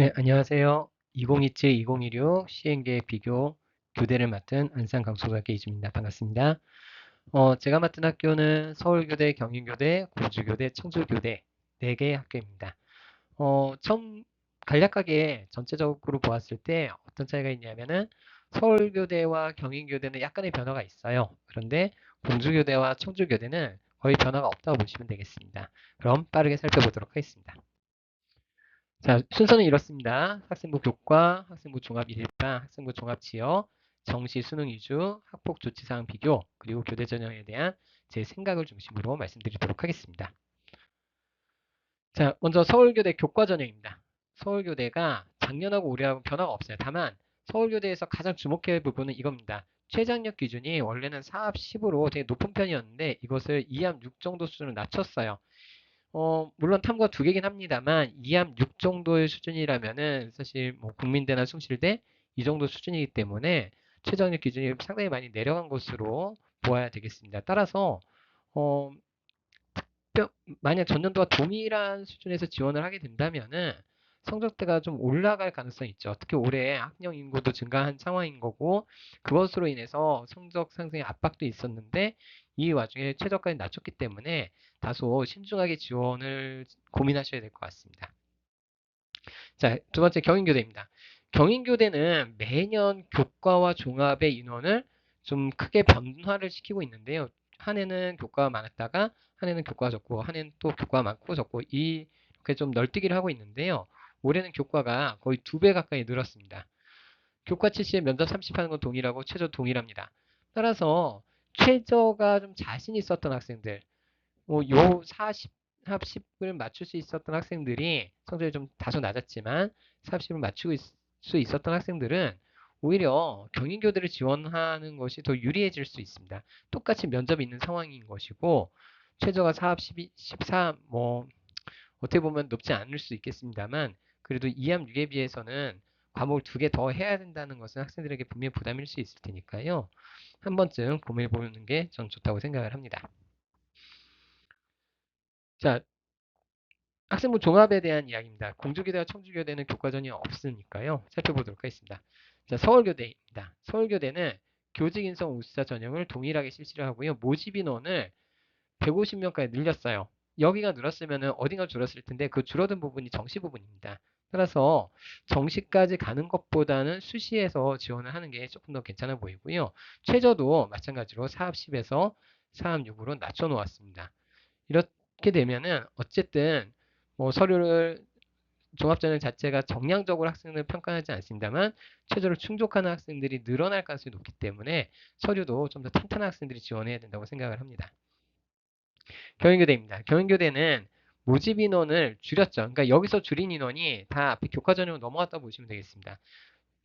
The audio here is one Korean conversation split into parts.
네, 안녕하세요. 2027-2016 시행계획 비교 교대를 맡은 안산 강소고등학교 이주입니다. 반갑습니다. 어, 제가 맡은 학교는 서울교대, 경인교대, 공주교대, 청주교대 4개의 학교입니다. 어, 처음 간략하게 전체적으로 보았을 때 어떤 차이가 있냐면은 서울교대와 경인교대는 약간의 변화가 있어요. 그런데 공주교대와 청주교대는 거의 변화가 없다고 보시면 되겠습니다. 그럼 빠르게 살펴보도록 하겠습니다. 자, 순서는 이렇습니다. 학생부 교과, 학생부 종합 일반, 학생부 종합 지역, 정시 수능 위주, 학폭 조치사항 비교, 그리고 교대 전형에 대한 제 생각을 중심으로 말씀드리도록 하겠습니다. 자, 먼저 서울교대 교과 전형입니다. 서울교대가 작년하고 올해하고 변화가 없어요. 다만 서울교대에서 가장 주목해야 할 부분은 이겁니다. 최장력 기준이 원래는 4합 10으로 되게 높은 편이었는데 이것을 2합 6 정도 수준으로 낮췄어요. 어, 물론 탐구가 두 개긴 합니다만 2합 6 정도의 수준이라면은 사실 뭐 국민대나 숭실대 이 정도 수준이기 때문에 최저학력 기준이 상당히 많이 내려간 것으로 보아야 되겠습니다. 따라서 어, 특별, 만약 전년도와 동일한 수준에서 지원을 하게 된다면은 성적대가 좀 올라갈 가능성이 있죠. 특히 올해 학령 인구도 증가한 상황인 거고 그것으로 인해서 성적 상승의 압박도 있었는데 이 와중에 최저까지 낮췄기 때문에 다소 신중하게 지원을 고민하셔야 될 것 같습니다. 자, 두 번째 경인교대입니다. 경인교대는 매년 교과와 종합의 인원을 좀 크게 변화를 시키고 있는데요. 한 해는 교과가 많았다가 한 해는 교과가 적고 한 해는 또 교과가 많고 적고 이렇게 좀 널뛰기를 하고 있는데요. 올해는 교과가 거의 두 배 가까이 늘었습니다. 교과 70에 면접 30 하는 건 동일하고 최저 동일합니다. 따라서 최저가 좀 자신 있었던 학생들, 뭐요 40, 40을 맞출 수 있었던 학생들이 성적이 좀 다소 낮았지만 40을 맞추고 있, 수 있었던 학생들은 오히려 경인교대를 지원하는 것이 더 유리해질 수 있습니다. 똑같이 면접이 있는 상황인 것이고 최저가 4합 12, 14, 뭐 어떻게 보면 높지 않을 수 있겠습니다만 그래도 2합 6에 비해서는 과목을 두 개 더 해야 된다는 것은 학생들에게 분명히 부담일 수 있을 테니까요. 한 번쯤 고민해 보는 게 전 좋다고 생각을 합니다. 자, 학생부 종합에 대한 이야기입니다. 공주교대와 청주교대는 교과전이 없으니까요. 살펴보도록 하겠습니다. 자, 서울교대입니다. 서울교대는 교직인성 우수자 전형을 동일하게 실시를 하고요. 모집 인원을 150명까지 늘렸어요. 여기가 늘었으면 어딘가 줄었을 텐데 그 줄어든 부분이 정시 부분입니다. 따라서 정시까지 가는 것보다는 수시에서 지원을 하는 게 조금 더 괜찮아 보이고요. 최저도 마찬가지로 4합 10에서 4합 6으로 낮춰 놓았습니다. 이렇게 되면은 어쨌든 뭐 서류를 종합전형 자체가 정량적으로 학생을 평가하지 않습니다만 최저를 충족하는 학생들이 늘어날 가능성이 높기 때문에 서류도 좀 더 탄탄한 학생들이 지원해야 된다고 생각을 합니다. 경인교대입니다. 경인교대는 모집 인원을 줄였죠. 그러니까 여기서 줄인 인원이 다 앞에 교과 전형으로 넘어갔다고 보시면 되겠습니다.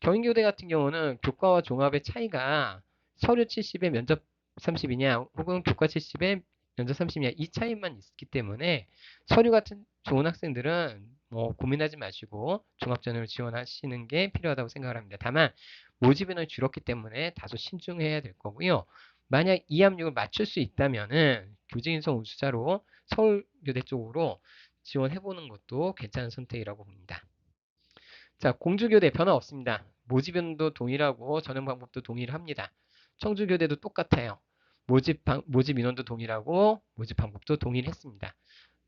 경인교대 같은 경우는 교과와 종합의 차이가 서류 70에 면접 30이냐 혹은 교과 70에 면접 30이냐 이 차이만 있기 때문에 서류 같은 좋은 학생들은 뭐 고민하지 마시고 종합전형을 지원하시는 게 필요하다고 생각을 합니다. 다만 모집 인원이 줄었기 때문에 다소 신중해야 될 거고요. 만약 이 압력을 맞출 수 있다면은 교직인성 우수자로 서울교대 쪽으로 지원해보는 것도 괜찮은 선택이라고 봅니다. 자, 공주교대 변화 없습니다. 모집인도 동일하고 전형 방법도 동일합니다. 청주교대도 똑같아요. 모집, 방, 모집 인원도 동일하고 모집 방법도 동일했습니다.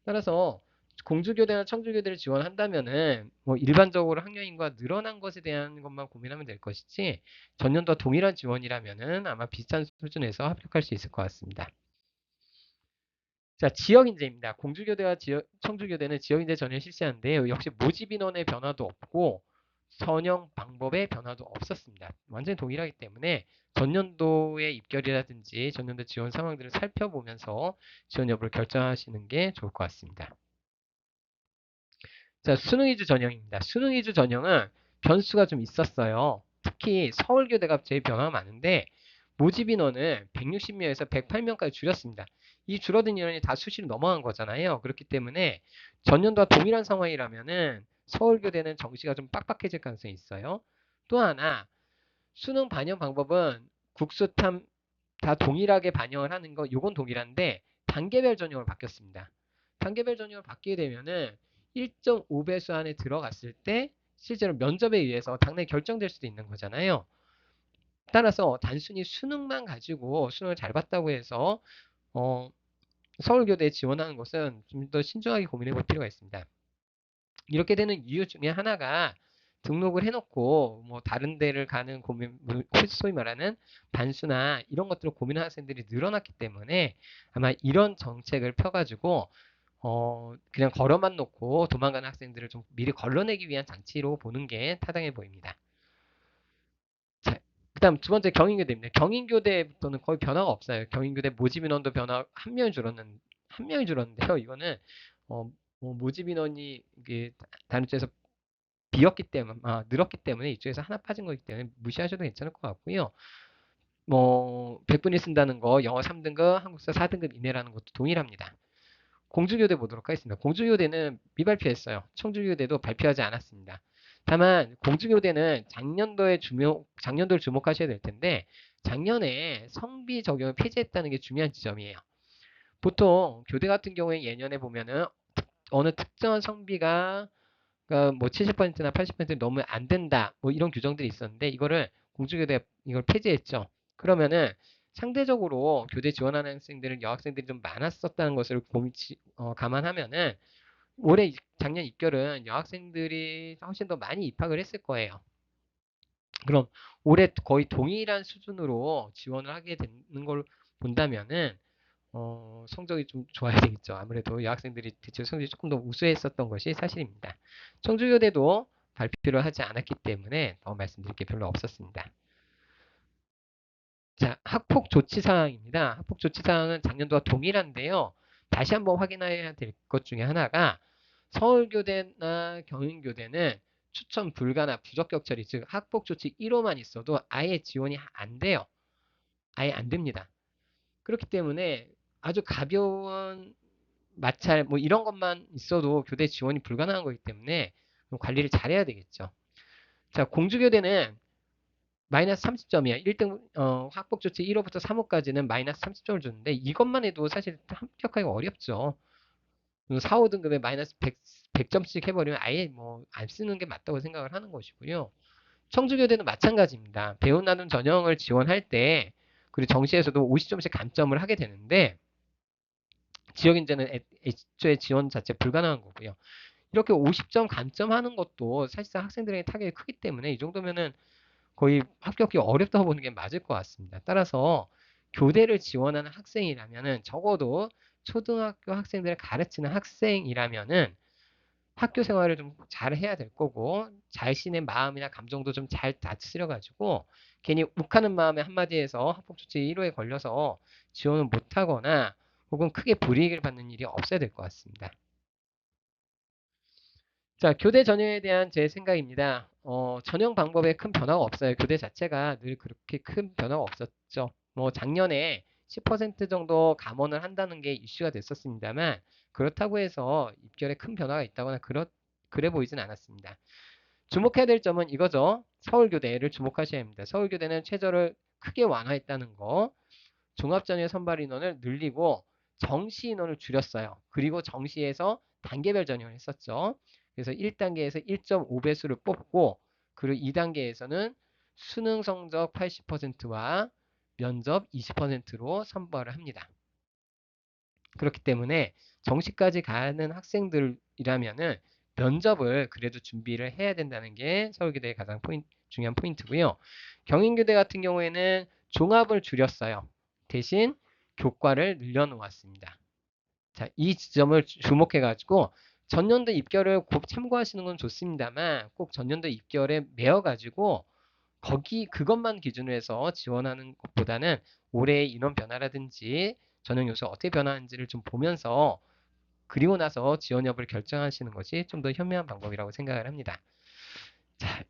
따라서 공주교대나 청주교대를 지원한다면은 뭐 일반적으로 학년인구가 늘어난 것에 대한 것만 고민하면 될 것이지 전년도와 동일한 지원이라면은 아마 비슷한 수준에서 합격할 수 있을 것 같습니다. 자, 지역 인재입니다. 공주교대와 지역, 청주교대는 지역 인재 전혀 실시하는데요. 역시 모집 인원의 변화도 없고 선형 방법의 변화도 없었습니다. 완전히 동일하기 때문에 전년도의 입결이라든지 전년도 지원 상황들을 살펴보면서 지원 여부를 결정하시는 게 좋을 것 같습니다. 자, 수능 위주 전형입니다. 수능 위주 전형은 변수가 좀 있었어요. 특히 서울교대가 제일 변화가 많은데 모집 인원을 160명에서 108명까지 줄였습니다. 이 줄어든 인원이 다 수시로 넘어간 거잖아요. 그렇기 때문에 전년도와 동일한 상황이라면은 서울교대는 정시가 좀 빡빡해질 가능성이 있어요. 또 하나 수능 반영 방법은 국수탐 다 동일하게 반영을 하는 거 요건 동일한데 단계별 전형으로 바뀌었습니다. 단계별 전형을 바뀌게 되면은 1.5배수 안에 들어갔을 때 실제로 면접에 의해서 당연히 결정될 수도 있는 거잖아요. 따라서 단순히 수능만 가지고 수능을 잘 봤다고 해서 어, 서울교대에 지원하는 것은 좀 더 신중하게 고민해 볼 필요가 있습니다. 이렇게 되는 이유 중에 하나가 등록을 해놓고 뭐 다른 데를 가는 고민, 뭐 소위 말하는 반수나 이런 것들을 고민하는 학생들이 늘어났기 때문에 아마 이런 정책을 펴가지고 어 그냥 걸어만 놓고 도망가는 학생들을 좀 미리 걸러내기 위한 장치로 보는 게 타당해 보입니다. 자, 그 다음 두 번째 경인교대입니다. 경인교대부터는 거의 변화가 없어요. 경인교대 모집 인원도 변화 한 명이 줄었는 한 명이 줄었는데요. 이거는 어, 뭐 모집 인원이 이게 다른 쪽에서 비었기 때문에 아, 늘었기 때문에 이쪽에서 하나 빠진 거기 때문에 무시하셔도 괜찮을 것 같고요. 뭐 100분이 쓴다는 거 영어 3등급, 한국사 4등급 이내라는 것도 동일합니다. 공주교대 보도록 하겠습니다. 공주교대는 미발표했어요. 청주교대도 발표하지 않았습니다. 다만 공주교대는 작년도에 주목, 작년도를 주목하셔야 될 텐데 작년에 성비 적용을 폐지했다는 게 중요한 지점이에요. 보통 교대 같은 경우에 예년에 보면은 어느 특정한 성비가 그러니까 뭐 70%나 80% 넘으면 안 된다. 뭐 이런 규정들이 있었는데 이거를 공주교대 이걸 폐지했죠. 그러면은 상대적으로 교대 지원하는 학생들은 여학생들이 좀 많았었다는 것을 고민, 어, 감안하면은 올해 작년 입결은 여학생들이 훨씬 더 많이 입학을 했을 거예요. 그럼 올해 거의 동일한 수준으로 지원을 하게 되는 걸 본다면은 어, 성적이 좀 좋아야 되겠죠. 아무래도 여학생들이 대체 성적이 조금 더 우수했었던 것이 사실입니다. 청주교대도 발표를 하지 않았기 때문에 더 말씀드릴 게 별로 없었습니다. 자, 학폭 조치 사항입니다. 학폭 조치 사항은 작년도와 동일한데요. 다시 한번 확인해야 될 것 중에 하나가 서울교대나 경인교대는 추천 불가나 부적격 처리, 즉 학폭 조치 1호만 있어도 아예 지원이 안 돼요. 아예 안 됩니다. 그렇기 때문에 아주 가벼운 마찰 뭐 이런 것만 있어도 교대 지원이 불가능한 거기 때문에 관리를 잘해야 되겠죠. 자, 공주교대는 마이너스 30점이야. 1등 어, 학폭 조치 1호부터 3호까지는 마이너스 30점을 주는데 이것만 해도 사실 합격하기가 어렵죠. 4, 5등급에 마이너스 100, 100 점씩 해버리면 아예 뭐 안 쓰는 게 맞다고 생각을 하는 것이고요. 청주교대는 마찬가지입니다. 배운 나눔 전형을 지원할 때 그리고 정시에서도 50점씩 감점을 하게 되는데 지역 인재는 애초에 지원 자체 불가능한 거고요. 이렇게 50점 감점하는 것도 사실상 학생들에게 타격이 크기 때문에 이 정도면은 거의 합격이 어렵다고 보는 게 맞을 것 같습니다. 따라서 교대를 지원하는 학생이라면은 적어도 초등학교 학생들을 가르치는 학생이라면은 학교 생활을 좀 잘 해야 될 거고 자신의 마음이나 감정도 좀 잘 다스려 가지고 괜히 욱하는 마음에 한마디에서 학폭 조치 1호에 걸려서 지원을 못 하거나 혹은 크게 불이익을 받는 일이 없어야 될 것 같습니다. 자, 교대 전형에 대한 제 생각입니다. 어, 전형 방법에 큰 변화가 없어요. 교대 자체가 늘 그렇게 큰 변화가 없었죠. 뭐 작년에 10% 정도 감원을 한다는 게 이슈가 됐었습니다만 그렇다고 해서 입결에 큰 변화가 있다거나 그렇, 그래 보이진 않았습니다. 주목해야 될 점은 이거죠. 서울교대를 주목하셔야 합니다. 서울교대는 최저를 크게 완화했다는 거. 종합전형 선발 인원을 늘리고 정시 인원을 줄였어요. 그리고 정시에서 단계별 전형을 했었죠. 그래서 1단계에서 1.5배수를 뽑고 그리고 2단계에서는 수능 성적 80%와 면접 20%로 선발을 합니다. 그렇기 때문에 정시까지 가는 학생들이라면은 면접을 그래도 준비를 해야 된다는 게 서울교대의 가장 포인트, 중요한 포인트고요. 경인교대 같은 경우에는 종합을 줄였어요. 대신 교과를 늘려놓았습니다. 자, 이 지점을 주목해가지고 전년도 입결을 꼭 참고하시는 건 좋습니다만 꼭 전년도 입결에 매어 가지고 거기 그것만 기준으로 해서 지원하는 것보다는 올해의 인원 변화라든지 전형 요소가 어떻게 변화하는지를 좀 보면서 그리고 나서 지원 여부를 결정하시는 것이 좀 더 현명한 방법이라고 생각을 합니다. 자,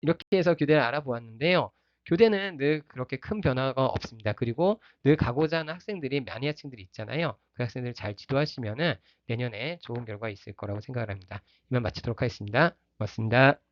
이렇게 해서 교대를 알아보았는데요. 교대는 늘 그렇게 큰 변화가 없습니다. 그리고 늘 가고자 하는 학생들이 매니아층들이 있잖아요. 그 학생들을 잘 지도하시면은 내년에 좋은 결과 있을 거라고 생각을 합니다. 이만 마치도록 하겠습니다. 고맙습니다.